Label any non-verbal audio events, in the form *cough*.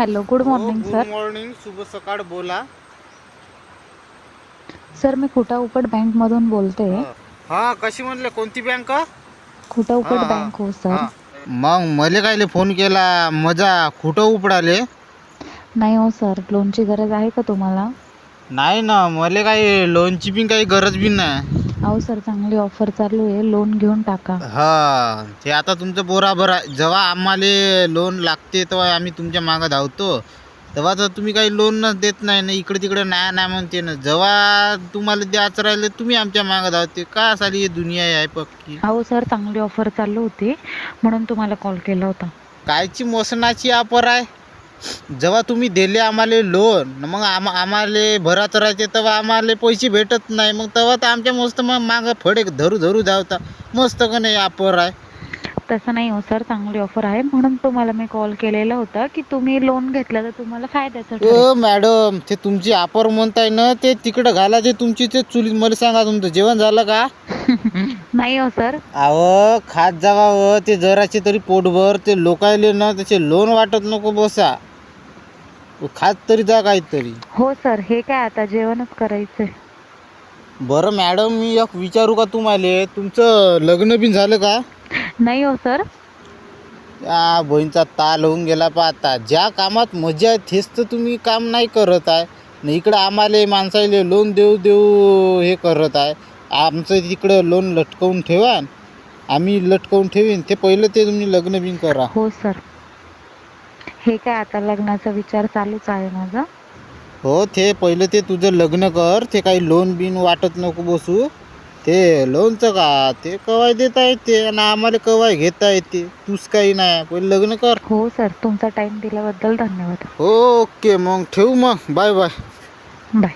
Hello good morning good sir morning शुभ सकाळ बोला. सर मी खुटा उपट बँकमधून बोलते. हा कशी म्हणले कोणती बँक खुटा उपट बँक हो सर मग मले कायले फोन केला मजा कुठं उपडाले नाही हो सर लोनची गरज आहे का तुम्हाला? नाही ना मले काही लोनची बी काही गरज बी नाही. अहो सर चांगली ऑफर चालू आहे. लोन घेऊन टाका. हा ते आता तुमचं बरोबर आहे जेव्हा आम्हाला लोन लागते तेव्हा आम्ही तुमच्या मागं धावतो. तेव्हा तर तुम्ही काही लोन देत नाही ना इकडे तिकडे नाही नाही म्हणते ना. जेव्हा तुम्हाला द्यायचं राहिलं तुम्ही आमच्या मागं धावते. का साली ही दुनिया आहे पक्की? अहो सर चांगली ऑफर चालू होती. म्हणून तुम्हाला कॉल केला होता. कायची मोसनाची ऑफर आहे? जेव्हा तुम्ही दिले आम्हाला लोन मग आम आम्हाला भरात राहते तेव्हा आम्हाला पैसे भेटत नाही. मग तेव्हा तर आमच्या मस्त मग मागं फडे धरू धरू धावता. मस्त का नाही ऑफर आहे? तसं नाही हो सर चांगली ऑफर आहे. म्हणून तुम्हाला मी कॉल केलेला होता की तुम्ही लोन घेतलं तर तुम्हाला फायद्याचं ठरेल. ओ मॅडम ते तुमची ऑफर म्हणताय ना ते तिकडं घालायचे तुमची ते चुलीत मला सांगा तुमचं जेवण झालं का? *laughs* नाही हो सर. अहो खात जावा व ते जराचे तरी पोटभर ते लोकायले ना त्याचे लोन वाटत नको बसा. खात तरी जा काहीतरी. हो सर हे काय आता जेवणच करायचंय. बरं मॅडम मी एक विचारू का तुम्हाला? तुमचं लग्न बिन झालं का? नाही हो सर. या बहीणचा ताल होऊन गेला पा आता. ज्या कामात मजा आहे तेच तर तुम्ही काम नाही करत आहे. न इकडं आम्हाला माणसाले लोन देऊ देऊ हे करत आहे. आमचं तिकडं लोन लटकवून ठेवा. आम्ही लटकवून ठेवीन. ते पहिलं ते तुम्ही लग्न बिन करा. हो सर. हे काय आता लग्नाचा विचार चालूच आहे माझा? हो ते पहिलं ते तुझं लग्न कर ते काही लोन बिन वाटत नको बसू. ते लोनचं का? ते कवाय देता येते आणि आम्हाला कवाय घेता येते तूच काही नाही. पहिले लग्न कर. हो सर. तुमचा टाइम दिल्याबद्दल धन्यवाद. ओके. मग ठेवू मग. Bye bye. बाय.